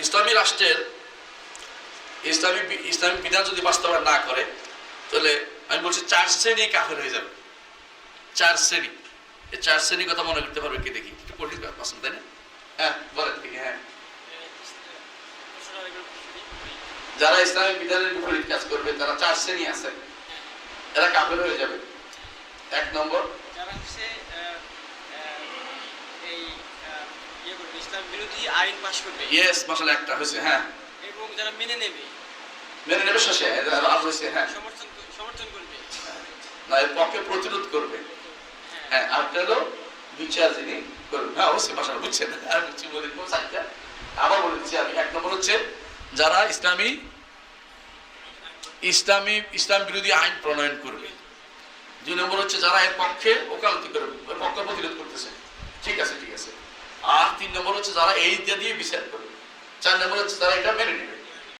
ইসলামী রাষ্ট্রের ইসলামী ইসলামী বিধান যদি বাস্তবায়ন না করে, তাহলে আমি বলছি চার শ্রেণি কাফের হয়ে যাবে। চার শ্রেণি। এই চার শ্রেণির কথা মনে করতে পারবে কি দেখি? একটু কঠিন প্রশ্ন তাই না? হ্যাঁ বলেন দেখি হ্যাঁ। যারা ইসলামী বিধানের বিপরীত কাজ করবে, তারা চার শ্রেণি আছে। এরা কাফের হয়ে যাবে। এক নম্বর। যারা হচ্ছে আহ, আহ, এই আহ, ইয়ে করবে ইসলাম বিরোধী আইন পাশ করবে। ইয়েস মশলা একটা হয়েছে হ্যাঁ। এবং যারা মেনে নেবে। মেনে নেবে শেষে আরও আরও হয়েছে হ্যাঁ। সমর্থন সমর্থন করবে। না এর পক্ষে প্রতিরোধ করবে। হ্যাঁ। আরেকটা হলো বিচার যিনি করবেন হ্যাঁ অবশ্যই ভাষা বুঝছেন? আর বুঝছি বলে দিবো চারটা আবার বলে দিচ্ছি আমি এক নম্বর হচ্ছে যারা ইসলামী ইসলামী ইসলাম বিরোধী আইন প্রণয়ন করবে। দুই নম্বর হচ্ছে যারা এর পক্ষে ওকালতি করবে পক্ষে প্রতিরোধ করতেছে ঠিক আছে ঠিক আছে আর তিন নম্বর হচ্ছে যারা এই দিয়ে বিচার করবে চার নম্বর হচ্ছে যারা এটা মেনে নেবে।